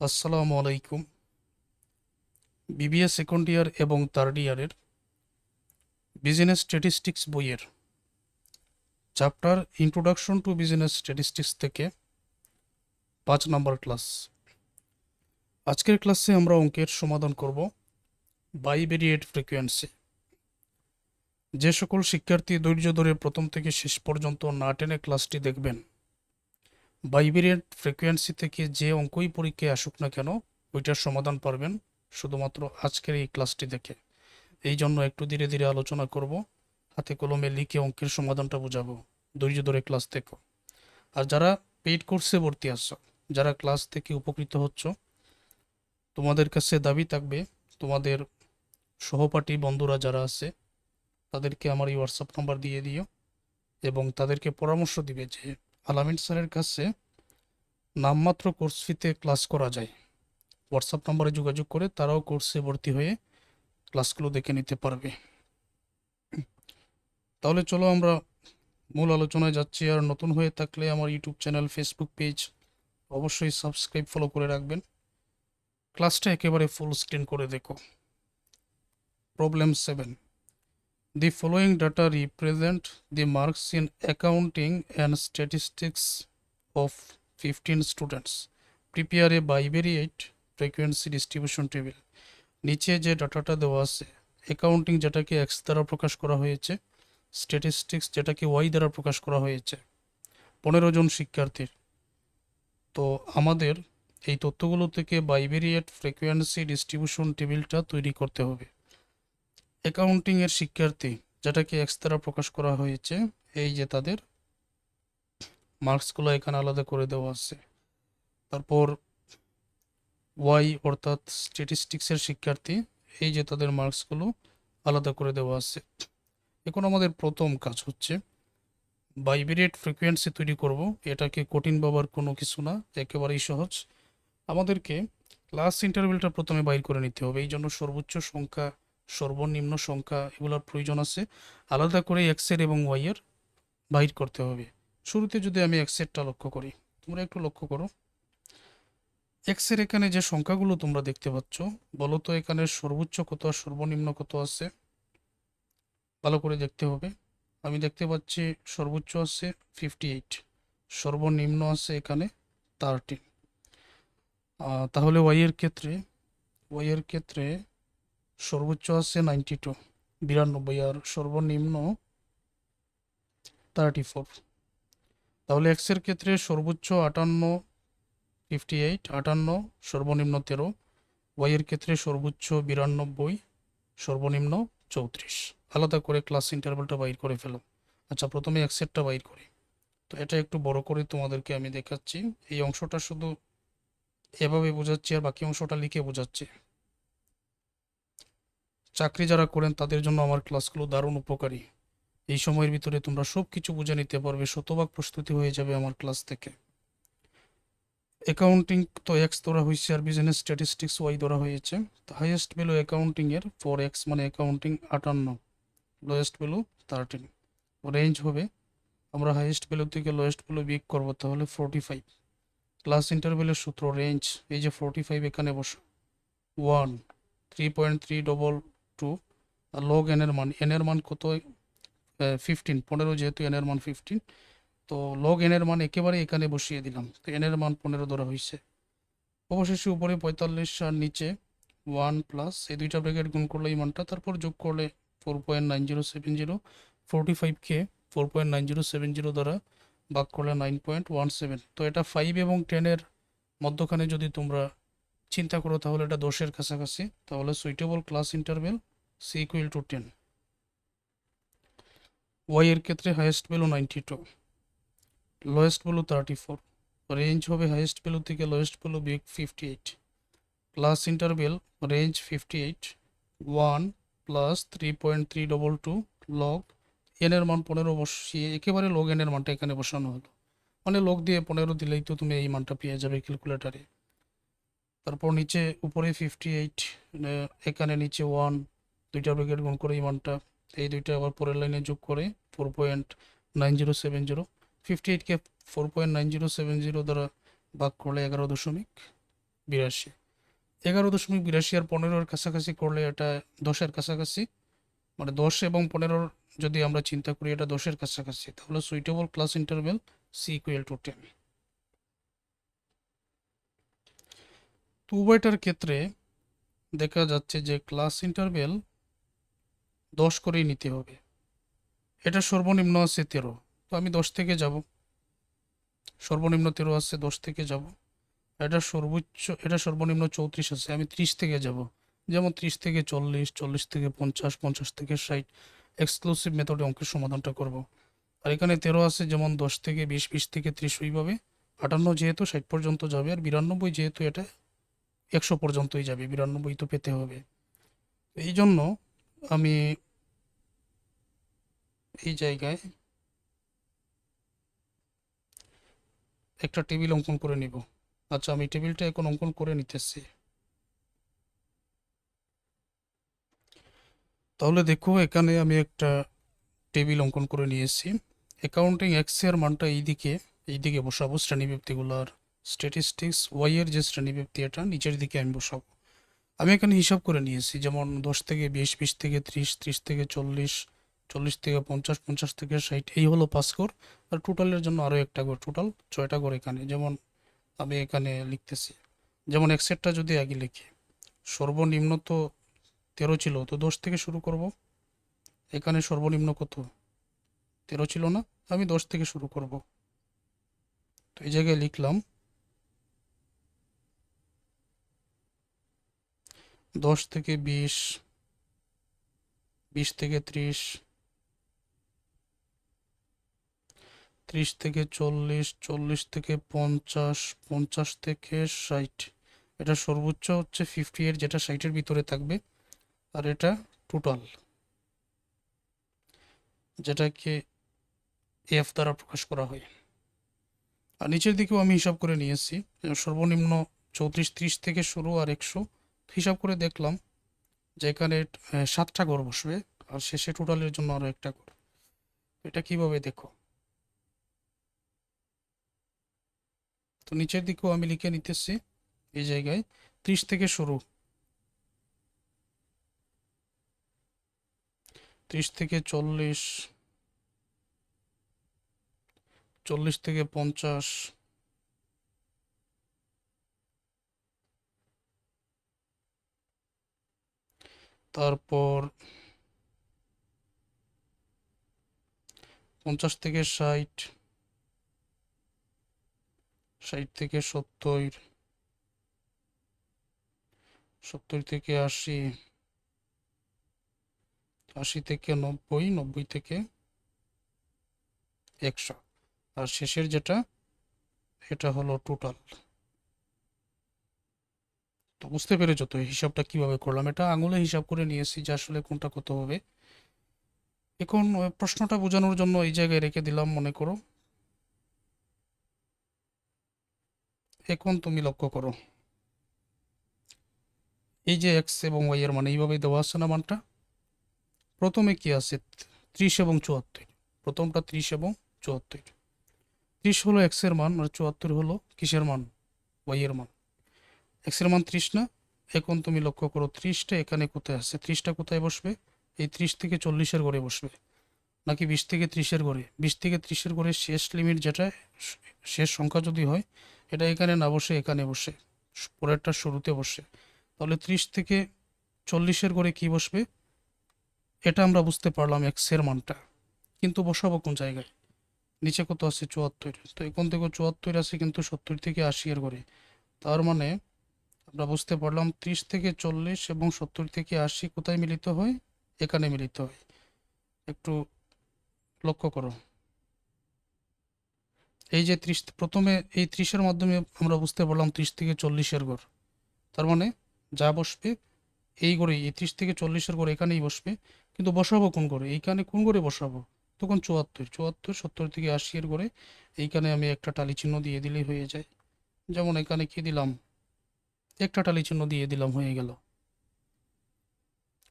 আসসালামু আলাইকুম। BBA second year এবং থার্ড ইয়ারের বিজনেস স্ট্যাটিস্টিক্স বইয়ের chapter introduction to business statistics থেকে পাঁচ নম্বর ক্লাস আজকের ক্লাসে আমরা অঙ্কের সমাধান করব বাইভেরিয়েট ফ্রিকোয়েন্সি যে সকল শিক্ষার্থী ধৈর্য ধরে প্রথম থেকে শেষ পর্যন্ত না টেনে ক্লাসটি দেখবেন বাইভেরিয়েন্ট ফ্রিকোয়েন্সি থেকে যে অঙ্কই পরীক্ষায় আসুক না কেন, ওইটার সমাধান পারবেন শুধুমাত্র আজকের এই ক্লাসটি দেখে। এই জন্য একটু ধীরে ধীরে আলোচনা করব, হাতে কলমে লিখে অঙ্কের সমাধানটা বোঝাবো। ধৈর্য ধরে ক্লাস দেখো। আর যারা পেইড কোর্সে ভর্তি আসছো যারা ক্লাস থেকে উপকৃত হচ্ছ, তোমাদের কাছে দাবি থাকবে, তোমাদের সহপাঠী বন্ধুরা যারা আছে, তাদেরকে আমার এই হোয়াটসঅ্যাপ নাম্বার দিয়ে দিও এবং তাদেরকে পরামর্শ দিবে যে আলামিন স্যারের কাছে নামমাত্র কোর্স ফিতে ক্লাস করা যায়। হোয়াটসঅ্যাপ নম্বরে যোগাযোগ করে তারাও কোর্সে ভর্তি হয়ে ক্লাসগুলো দেখে নিতে পারবে। তাহলে চলো আমরা মূল আলোচনায় যাচ্ছি। আর নতুন হয়ে থাকলে আমার ইউটিউব চ্যানেল ফেসবুক পেজ অবশ্যই সাবস্ক্রাইব ফলো করে রাখবেন। ক্লাসটা একেবারে ফুল স্ক্রিন করে দেখো। Problem seven The following data represent the marks in accounting and statistics of 15 students. Prepare a bivariate frequency distribution table. নিচে যে ডাটাটা দেওয়া আছে অ্যাকাউন্টিং যেটাকে এক্স দ্বারা প্রকাশ করা হয়েছে স্ট্যাটিস্টিক্স যেটাকে ওয়াই দ্বারা প্রকাশ করা হয়েছে পনেরো জন শিক্ষার্থীর তো আমাদের এই তথ্যগুলো থেকে বাইভেরিয়েট ফ্রিকোয়েন্সি ডিস্ট্রিবিউশন টেবিলটা তৈরি করতে হবে অ্যাকাউন্টিং এর শিক্ষার্থী, যেটাকে এক্স দ্বারা প্রকাশ করা হয়েছে, এই যে তাদের মার্কসগুলো এখানে আলাদা করে দেওয়া আছে। তারপর ওয়াই অর্থাৎ স্ট্যাটিস্টিক্সের শিক্ষার্থী, এই যে তাদের মার্কসগুলো আলাদা করে দেওয়া আছে। এখন আমাদের প্রথম কাজ হচ্ছে বাইভেরিয়েট ফ্রিকোয়েন্সি তৈরি করব। এটাকে কঠিন বাবার কোনো কিছু না, একেবারেই সহজ। আমাদেরকে ক্লাস ইন্টারভেলটা প্রথমে বাইর করে নিতে হবে, এই জন্য সর্বোচ্চ সংখ্যা সর্বনিম্ন সংখ্যা এগুলোর প্রয়োজন আছে। আলাদা করে এক্সের এবং ওয়াইয়ের বাইর করতে হবে। শুরুতে যদি আমি এক্সেরটা লক্ষ্য করি, তোমরা একটু লক্ষ্য করো। এক্সের এখানে যে সংখ্যাগুলো তোমরা দেখতে পাচ্ছ, বলো তো এখানে সর্বোচ্চ কত আর সর্বনিম্ন কত আছে? ভালো করে দেখতে হবে। আমি দেখতে পাচ্ছি সর্বোচ্চ আছে ফিফটি এইট সর্বনিম্ন আছে এখানে থার্টিন তাহলে ওয়াইয়ের ক্ষেত্রে ওয়াইয়ের ক্ষেত্রে সর্বোচ্চ আছে নাইনটি টু বিরানব্বই আর সর্বনিম্ন থার্টি ফোর তাহলে এক্সের ক্ষেত্রে সর্বোচ্চ আটান্ন ফিফটি এইট আটান্ন, সর্বনিম্ন তেরো। ওয়াইয়ের ক্ষেত্রে সর্বোচ্চ বিরানব্বই, সর্বনিম্ন চৌত্রিশ। আলাদা করে ক্লাস ইন্টারভেলটা বাইর করে ফেলো। আচ্ছা প্রথমে এক্সেরটা বাইর করি। তো এটা একটু বড় করে তোমাদেরকে আমি দেখাচ্ছি। এই অংশটা শুধু এভাবে বোঝাচ্ছি আর বাকি অংশটা লিখে বোঝাচ্ছি। চাকরি যারা করেন, তাদের জন্য আমার ক্লাসগুলো দারুণ উপকারী। এই সময়ের ভিতরে তোমরা সব কিছু বুঝে নিতে পারবে, শতভাগ প্রস্তুতি হয়ে যাবে আমার ক্লাস থেকে। অ্যাকাউন্টিং তো এক্স ধরা হয়েছে আর বিজনেস স্ট্যাটিস্টিক্স ওয়াই ধরা হয়েছে। তো হাইয়েস্ট ভ্যালু অ্যাকাউন্টিং এর ফোর এক্স মানে অ্যাকাউন্টিং আটান্ন। লোয়েস্ট ভ্যালু থার্টিন রেঞ্জ হবে, আমরা হাইয়েস্ট ভ্যালু থেকে লোয়েস্ট ভ্যালু বিক করব, তাহলে ফোরটি ফাইভ ক্লাস ইন্টারভেলের সূত্র রেঞ্জ এই যে ফোরটি ফাইভ এখানে বসো। One three point three double two log এনের মান এনের মান কত? ফিফটিন পনেরো যেহেতু এনের মান ফিফটিন তো লগ এনের মান একেবারে এখানে বসিয়ে দিলাম। তো এনের মান পনেরো ধরা হয়েছে। অবশেষে উপরে পঁয়তাল্লিশ আর নিচে ওয়ান প্লাস এই দুইটা ব্র্যাকেট গুণ করলে এই মানটা, তারপর যোগ করলে four point nine zero seven zero forty ফাইভকে four point nine zero seven zero দ্বারা ভাগ করলে নাইন পয়েন্ট ওয়ান সেভেন তো এটা ফাইভ এবং টেনের মধ্যখানে যদি তোমরা চিন্তা করো, তাহলে এটা দশের কাছাকাছি। তাহলে suitable class interval C equal to ten Y এর ক্ষেত্রে highest value ninety two lowest value thirty four range হবে হাইয়েস্ট ভ্যালু থেকে lowest value big fifty eight plus interval range fifty eight one plus three point three double two log এনের মান পনেরো বসিয়ে একেবারে log এনের মানটা এখানে বসানো হলো। মানে লগ দিয়ে পনেরো দিলেই তো তুমি এই মানটা পেয়ে যাবে ক্যালকুলেটারে তারপর নিচে উপরে ফিফটি এইট এখানে নিচে ওয়ান দুইটা ব্র্যাকেট গুণ করে ইমানটা এই দুইটা আবার পরের লাইনে যোগ করে four point nine zero seven zero fifty এইটকে four point nine zero seven zero দ্বারা ভাগ করলে এগারো দশমিক বিরাশি। এগারো দশমিক বিরাশি আর পনেরোর কাছাকাছি করলে এটা দশের কাছাকাছি। মানে দশ এবং পনেরোর যদি আমরা চিন্তা করি, এটা দশের কাছাকাছি। তাহলে suitable class interval C equal to ten two ক্ষেত্রে দেখা যাচ্ছে যে ক্লাস ইন্টারভেল দশ করেই নিতে হবে। এটা সর্বনিম্ন আছে তেরো। তো আমি দশ থেকে যাব। সর্বনিম্ন তেরো আছে, দশ থেকে যাব। এটা সর্বোচ্চ, এটা সর্বনিম্ন চৌত্রিশ আছে, আমি ত্রিশ থেকে যাব। যেমন ত্রিশ থেকে চল্লিশ চল্লিশ থেকে পঞ্চাশ পঞ্চাশ থেকে ষাট। এক্সক্লুসিভ মেথডে অঙ্কের সমাধানটা করব। আর এখানে তেরো আছে, যেমন দশ থেকে বিশ বিশ থেকে ত্রিশ ওইভাবে। আটান্ন যেহেতু ষাট পর্যন্ত যাবে, আর বিরানব্বই যেহেতু এটা একশো পর্যন্তই যাবে, বিরানব্বই তো পেতে হবে। এই জন্য আমি এই জায়গায় একটা টেবিল অঙ্কন করে নিব। আচ্ছা আমি টেবিলটা এখন অঙ্কন করে নিতেছি। তাহলে দেখো, এখানে আমি একটা টেবিল অঙ্কন করে নিয়েছি। অ্যাকাউন্টিং এক্সের মানটা এইদিকে এইদিকে বসাবো, শ্রেণীব্যক্তিগুলোর স্ট্যাটিস্টিক্স ওয়াই এর যে শ্রেণীব্যক্তি এটা, নিচের দিকে আমি বসাবো। আমি এখানে হিসাব করে নিয়েছি, যেমন দশ থেকে বিশ বিশ থেকে ত্রিশ ত্রিশ থেকে চল্লিশ চল্লিশ থেকে পঞ্চাশ পঞ্চাশ থেকে ষাট, এই হলো পাঁচ কর। আর টোটালের জন্য আরও একটা করে টোটাল ছয়টা করে এখানে। যেমন আমি এখানে লিখতেছি, যেমন এক্সেটটা যদি আগে লিখি, সর্বনিম্ন তো তেরো ছিল, তো দশ থেকে শুরু করব। এখানে সর্বনিম্ন কত? তেরো ছিল না, আমি দশ থেকে শুরু করব। তো এই জায়গায় লিখলাম দশ থেকে বিশ বিশ থেকে ত্রিশ ত্রিশ থেকে চল্লিশ চল্লিশ থেকে পঞ্চাশ পঞ্চাশ থেকে ষাট। এটা সর্বোচ্চ হচ্ছে ফিফটি এর যেটা ষাটের ভিতরে থাকবে, আর এটা টোটাল যেটাকে এফ দ্বারা প্রকাশ করা হয়। আর নিচের দিকেও আমি হিসাব করে নিয়েছি, সর্বনিম্ন চৌত্রিশ, ত্রিশ থেকে শুরু আর একশো। হিসাব করে দেখলাম যে এখানে সাতটা ঘর বসবে আর শেষে টোটালের জন্য আরও একটা ঘর। এটা কীভাবে দেখো? তো নিচের দিকেও আমি লিখে নিতেছি এই জায়গায়, ত্রিশ থেকে শুরু। ত্রিশ থেকে চল্লিশ চল্লিশ থেকে পঞ্চাশ তারপর পঞ্চাশ থেকে ষাট ষাট থেকে সত্তর সত্তর থেকে আশি আশি থেকে নব্বই নব্বই থেকে একশো। আর শেষের যেটা, এটা হলো টোটাল বুঝতে পেরেছ তো হিসাবটা কীভাবে করলাম? এটা আঙুলে হিসাব করে নিয়েছি যে আসলে কোনটা কত হবে। এখন প্রশ্নটা বোঝানোর জন্য এই জায়গায় রেখে দিলাম, মনে করো। এখন তুমি লক্ষ্য করো। এই যে এক্স এবং ওয়াই এর মানে এইভাবে দেওয়া আছে না মানটা? প্রথমে কি আছে? ত্রিশ এবং চুয়াত্তর। প্রথমটা ত্রিশ এবং চুয়াত্তর। ত্রিশ হলো এক্সের মান, আর চুয়াত্তর হলো কিসের মান? ওয়াই এর মান। এক্সের মান ত্রিশ না এখন তুমি লক্ষ্য করো ত্রিশটা এখানে কোথায় আসছে ত্রিশটা কোথায় বসবে? এই ত্রিশ থেকে চল্লিশের ঘরে বসবে। নাকি বিশ থেকে ত্রিশের ঘরে বিশ থেকে ত্রিশের ঘরে শেষ লিমিট যেটা, শেষ সংখ্যা যদি হয়, এটা এখানে না বসে, এখানে বসে, পরেরটা শুরুতে বসে। তাহলে ত্রিশ থেকে চল্লিশের ঘরে কি বসবে? এটা আমরা বুঝতে পারলাম এক্সের মানটা কিন্তু বসাবো কোন জায়গায়? নিচে কত আছে? চুয়াত্তর। তো এখন থেকে চুয়াত্তর আছে, কিন্তু সত্তর থেকে আশি এর ঘরে তার মানে আমরা বুঝতে পারলাম ত্রিশ থেকে চল্লিশ এবং সত্তর থেকে আশি কোথায় মিলিত হয়? এখানে মিলিত হয়। একটু লক্ষ্য করো। এই যে ত্রিশ, প্রথমে এই ত্রিশের মাধ্যমে আমরা বুঝতে পারলাম ত্রিশ থেকে চল্লিশের ঘর তার মানে যা বসবে এই ঘরে এই ত্রিশ থেকে চল্লিশের ঘর এখানেই বসবে। কিন্তু বসাবো কোন ঘরে এইখানে কোন ঘরে বসাবো? তখন চুয়াত্তর চুয়াত্তর, সত্তর থেকে আশি এর ঘরে এইখানে আমি একটা টালি চিহ্ন দিয়ে দিলেই হয়ে যায়। যেমন এখানে কি দিলাম? একটা টালি চিহ্ন দিয়ে দিলাম, হয়ে গেল।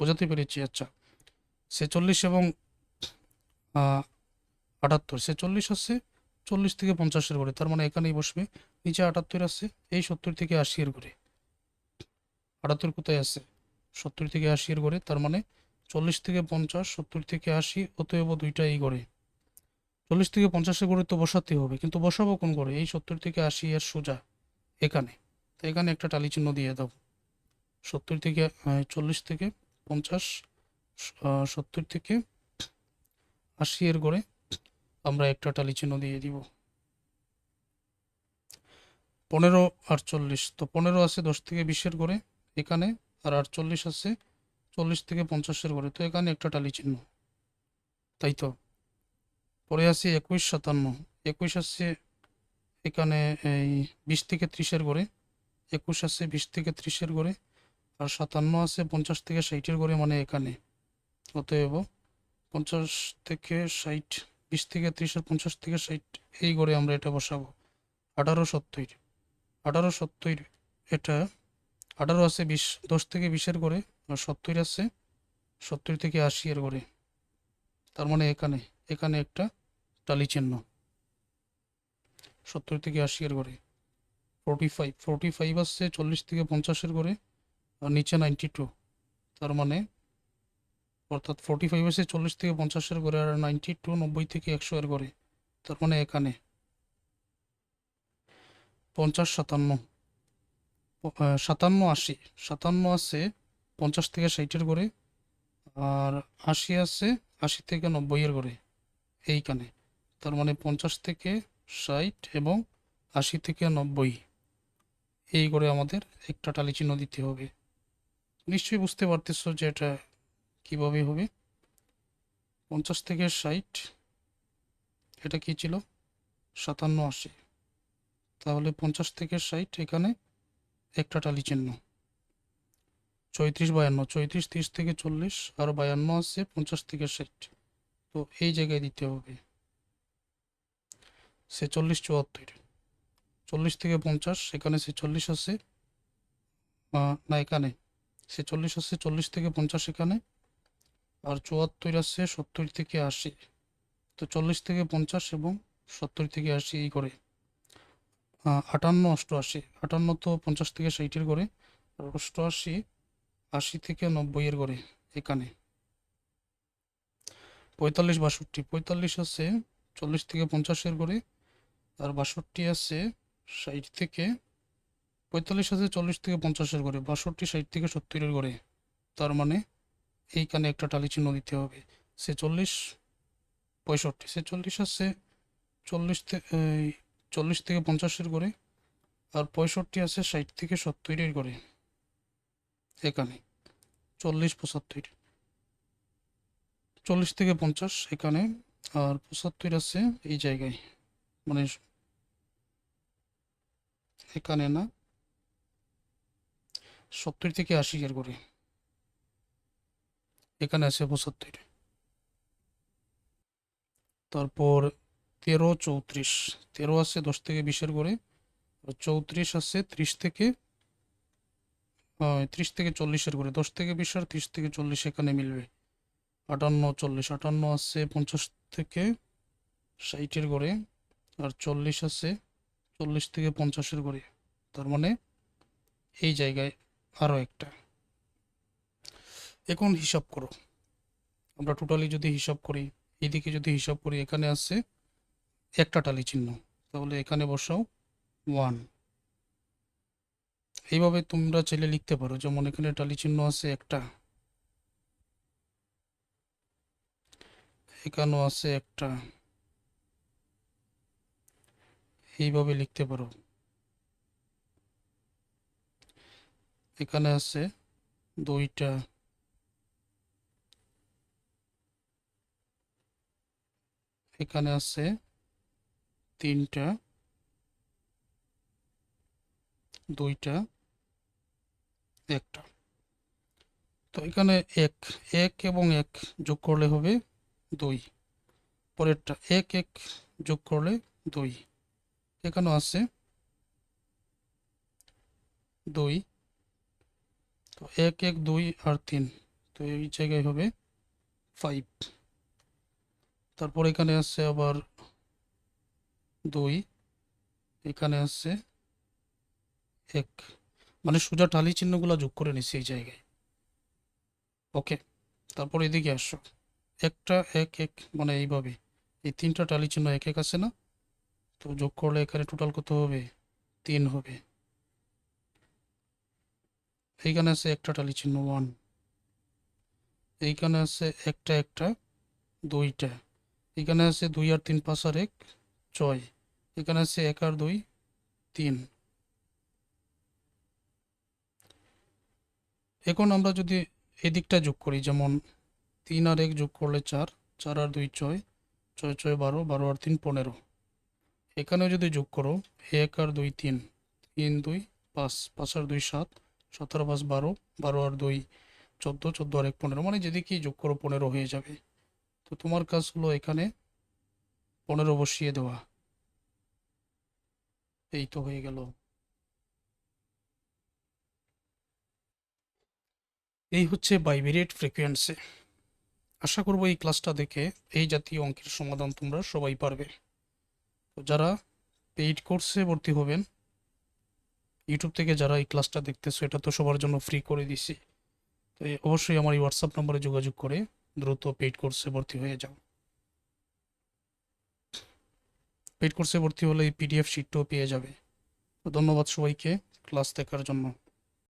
বোঝাতে পেরেছি আচ্ছা। ছেচল্লিশ এবং আটাত্তর, ছেচল্লিশ আছে চল্লিশ থেকে পঞ্চাশের ঘরে, তার মানে এখানেই বসবে, নিচে আটাত্তর আছে এই সত্তর থেকে আশি এর ঘরে। আটাত্তর কোথায় আছে সত্তর থেকে আশি এর গড়ে তার মানে চল্লিশ থেকে পঞ্চাশ, সত্তর থেকে আশি, অতএব দুইটা এই গড়ে চল্লিশ থেকে পঞ্চাশের গড়ে তো বসাতে হবে, কিন্তু বসাবো কোন গড়ে এই সত্তর থেকে আশি এর সোজা, এখানে। তো এখানে একটা টালি চিহ্ন দিয়ে দাও। সত্তর থেকে চল্লিশ থেকে পঞ্চাশ সত্তর থেকে আশি এর গড়ে আমরা একটা টালি চিহ্ন দিয়ে দিব। পনেরো আটচল্লিশ তো পনেরো আছে দশ থেকে বিশের গড়ে এখানে, আর আটচল্লিশ আছে চল্লিশ থেকে পঞ্চাশের গড়ে, তো এখানে একটা টালি চিহ্ন। তাই তো? পরে আছে একুশ সাতান্ন, একুশ আছে এখানে এই বিশ থেকে ত্রিশের গড়ে একুশ আছে, বিশ থেকে ত্রিশের গড়ে, আর সাতান্ন আছে, পঞ্চাশ থেকে ষাটের গড়ে মানে এখানে। অতএব পঞ্চাশ থেকে ষাট, বিশ থেকে ত্রিশের পঞ্চাশ থেকে ষাট, এই গড়ে আমরা এটা বসাবো। আঠারো সত্তর আঠারো সত্তর, এটা আঠারো আছে, বিশ, দশ থেকে বিশের গড়ে, আর সত্তর আছে, সত্তর থেকে আশি এর গড়ে। তার মানে এখানে এখানে একটা টালি চিহ্ন। সত্তর থেকে আশি এর গড়ে। ফোরটি ফাইভ ফোরটি ফাইভ আসছে চল্লিশ থেকে পঞ্চাশের গড়ে আর নিচে নাইনটি টু তার মানে অর্থাৎ ফোরটি ফাইভ আসছে চল্লিশ থেকে পঞ্চাশের গড়ে আর নাইনটি টু নব্বই থেকে একশো এর গড়ে তার মানে এখানে পঞ্চাশ সাতান্ন। সাতান্ন আশি। সাতান্ন আছে পঞ্চাশ থেকে ষাটের গড়ে আর আশি আছে আশি থেকে নব্বইয়ের গড়ে এইখানে। তার মানে পঞ্চাশ থেকে ষাট এবং আশি থেকে নব্বই। এই করে আমাদের একটা টালি চিহ্ন দিতে হবে। নিশ্চয়ই বুঝতে পারতেছো যে এটা কীভাবে হবে। পঞ্চাশ থেকে ষাট, এটা কি ছিল? সাতান্ন আশি। তাহলে পঞ্চাশ থেকে ষাট এখানে একটা টালি চিহ্ন। চৌত্রিশ বায়ান্ন, চৌত্রিশ, তিরিশ থেকে চল্লিশ আর বায়ান্ন আছে পঞ্চাশ থেকে ষাট। তো এই জায়গায় দিতে হবে। ছেচল্লিশ চুয়াত্তর। চল্লিশ থেকে পঞ্চাশ এখানে ছেচল্লিশ আছে না, এখানে। ছেচল্লিশ আছে চল্লিশ থেকে পঞ্চাশ এখানে, আর চুয়াত্তর আছে সত্তর থেকে আশি। তো চল্লিশ থেকে পঞ্চাশ এবং সত্তর থেকে আশি এই করে। আটান্ন অষ্টআশি, আটান্ন তো পঞ্চাশ থেকে ষাটের করে, আর অষ্টআশি, আশি থেকে নব্বইয়ের করে এখানে। পঁয়তাল্লিশ, বাষট্টি, পঁয়তাল্লিশ আছে চল্লিশ থেকে পঞ্চাশের করে, আর বাষট্টি আছে ষাট থেকে পঁয়তাল্লিশ আছে চল্লিশ থেকে পঞ্চাশের করে বাষট্টি, ষাট থেকে সত্তরের করে তার মানে এইখানে একটা টালি চিহ্ন দিতে হবে। ছেচল্লিশ, পঁয়ষট্টি, ছেচল্লিশ আছে চল্লিশ থেকে চল্লিশ থেকে পঞ্চাশের করে আর পঁয়ষট্টি আছে ষাট থেকে সত্তরের করে এখানে চল্লিশ, পঁচাত্তর। চল্লিশ থেকে পঞ্চাশ এখানে আর পঁচাত্তর আছে এই জায়গায়। মানে এখানে না সত্তর থেকে আশি এর করে এখানে আছে পঁচাত্তর। তারপর তেরো, চৌত্রিশ। তেরো আছে দশ থেকে বিশের করে চৌত্রিশ আছে ত্রিশ থেকে ত্রিশ থেকে চল্লিশের করে দশ থেকে বিশ আর ত্রিশ থেকে চল্লিশ এখানে মিলবে। আটান্ন, চল্লিশ। আটান্ন আছে পঞ্চাশ থেকে ষাটের করে আর চল্লিশ আছে চল্লিশ থেকে পঞ্চাশের করে তার মানে এই জায়গায় আরও একটা। এখন হিসাব করো। আমরা টোটালি যদি হিসাব করি এইদিকে যদি হিসাব করি, এখানে আছে একটা টালি চিহ্ন। তাহলে এখানে বসাও ওয়ান এইভাবে তোমরা চাইলে লিখতে পারো, যেমন এখানে টালি চিহ্ন আছে একটা। এখানেও আছে একটা। এইভাবে লিখতে পারো। এখানে আছে দুইটা। এখানে আছে তিনটা। দুইটা। একটা। তো এখানে এক এক এবং এক যোগ করলে হবে দুই। পরেরটা, এক এক যোগ করলে দুই। এখানেও আছে। দুই। তো এক এক, দুই আর তিন। তো এই জায়গায় হবে ফাইভ তারপর এখানে আছে আবার দুই। এখানে আছে এক। মানে সোজা টালি চিহ্নগুলো যোগ করে নিছি এই জায়গায়। ওকে, তারপর এদিকে আসো। একটা, এক এক মানে এইভাবে। এই তিনটা টালি চিহ্ন এক এক আছে না? তো যোগ করলে এখানে টোটাল কত হবে? তিন হবে। এইখানে আছে একটা টালি চিহ্ন ওয়ান এইখানে আছে একটা একটা, দুইটা। এখানে আছে দুই আর তিন, পাঁচ আর এক, ছয়। এখানে আছে এক আর দুই, তিন। এখন আমরা যদি এদিকটা যোগ করি, যেমন তিন আর এক যোগ করলে চার চার আর দুই ছয় ছয় ছয়, বারো বারো আর তিন, পনেরো। এখানেও যদি যোগ করো, এক আর দুই তিন তিন দুই পাঁচ পাঁচ আর দুই সাত, সতেরো পাঁচ বারো বারো আর দুই চোদ্দ চোদ্দ আর এক পনেরো মানে যেদিকেই যোগ করো পনেরো হয়ে যাবে। তো তোমার কাজ হলো এখানে পনেরো বসিয়ে দেওয়া। এই তো হয়ে গেল। এই হচ্ছে বাইভেরিয়েট ফ্রিকোয়েন্সি। আশা করব এই ক্লাসটা দেখে এই জাতীয় অঙ্কের সমাধান তোমরা সবাই পারবে। যারা পেইড কোর্সে ভর্তি হবেন ইউটিউব থেকে যারা এই ক্লাসটা দেখতেছো, এটা তো সবার জন্য ফ্রি করে দিছি। তো অবশ্যই আমার এই হোয়াটসঅ্যাপ নম্বরে যোগাযোগ করে দ্রুত পেইড কোর্সে ভর্তি হয়ে যাও। পেইড কোর্সে ভর্তি হলে এই পিডিএফ শিটটাও পেয়ে যাবে। ধন্যবাদ সবাইকে ক্লাস দেখার জন্য।